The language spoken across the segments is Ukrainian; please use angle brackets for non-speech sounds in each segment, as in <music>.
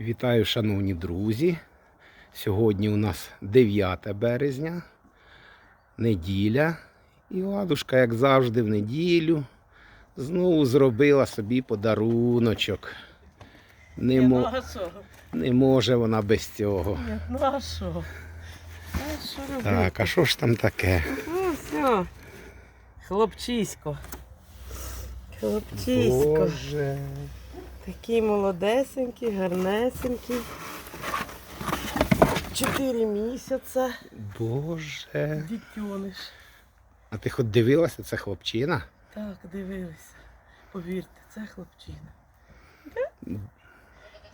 Вітаю, шановні друзі. Сьогодні у нас 9 березня, неділя. І ладушка, як завжди, в неділю знову зробила собі подаруночок. Не, мо... ну не може вона без цього. Ні, ну а що? А що робити? Так, а що ж там таке? Ну все. Хлопчисько. Хлопчисько. Боже. Такий молодесенький, гарнесенький. Чотири місяці. Боже. Дітьониш. А ти хоч дивилася, це хлопчина? Так, дивилися. Повірте, це хлопчина.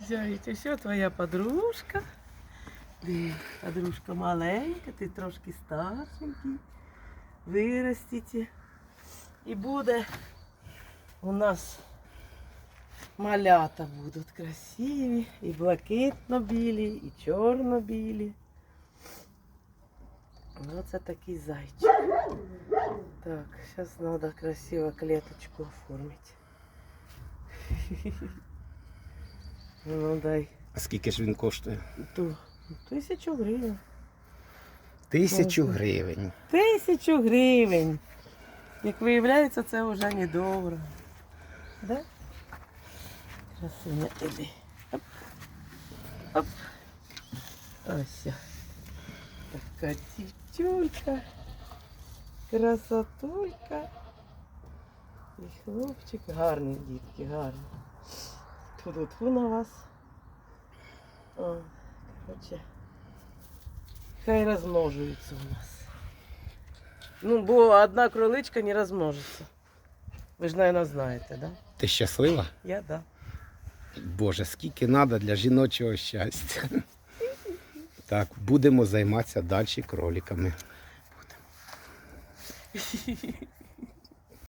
Зяйте, все твоя подружка. Подружка маленька, ти трошки старшенький. Виростите. І буде у нас малята будуть красиві, і блакитно-білі, і чорно-білі. Ну, це такий зайчик. Так, сейчас надо красиво клеточку оформить. <laughs> Ну дай А скільки ж він коштує? ту тисячу гривень. Тисячу гривень. Тисячу гривень. Як виявляється, це вже недобре. Да? Красуня, іди. Оп. Оп. Ось. Така дівчулька. Красотулька. І хлопчик гарний, дітки, гарний. Тут тьфу на вас. О, короче. Хай розмножуються у нас. Ну, бо одна кроличка не розмножиться. Ви ж, мабуть, знаєте, да? Ти щаслива? Я да. Боже, скільки треба для жіночого щастя. Так, будемо займатися далі кроликами.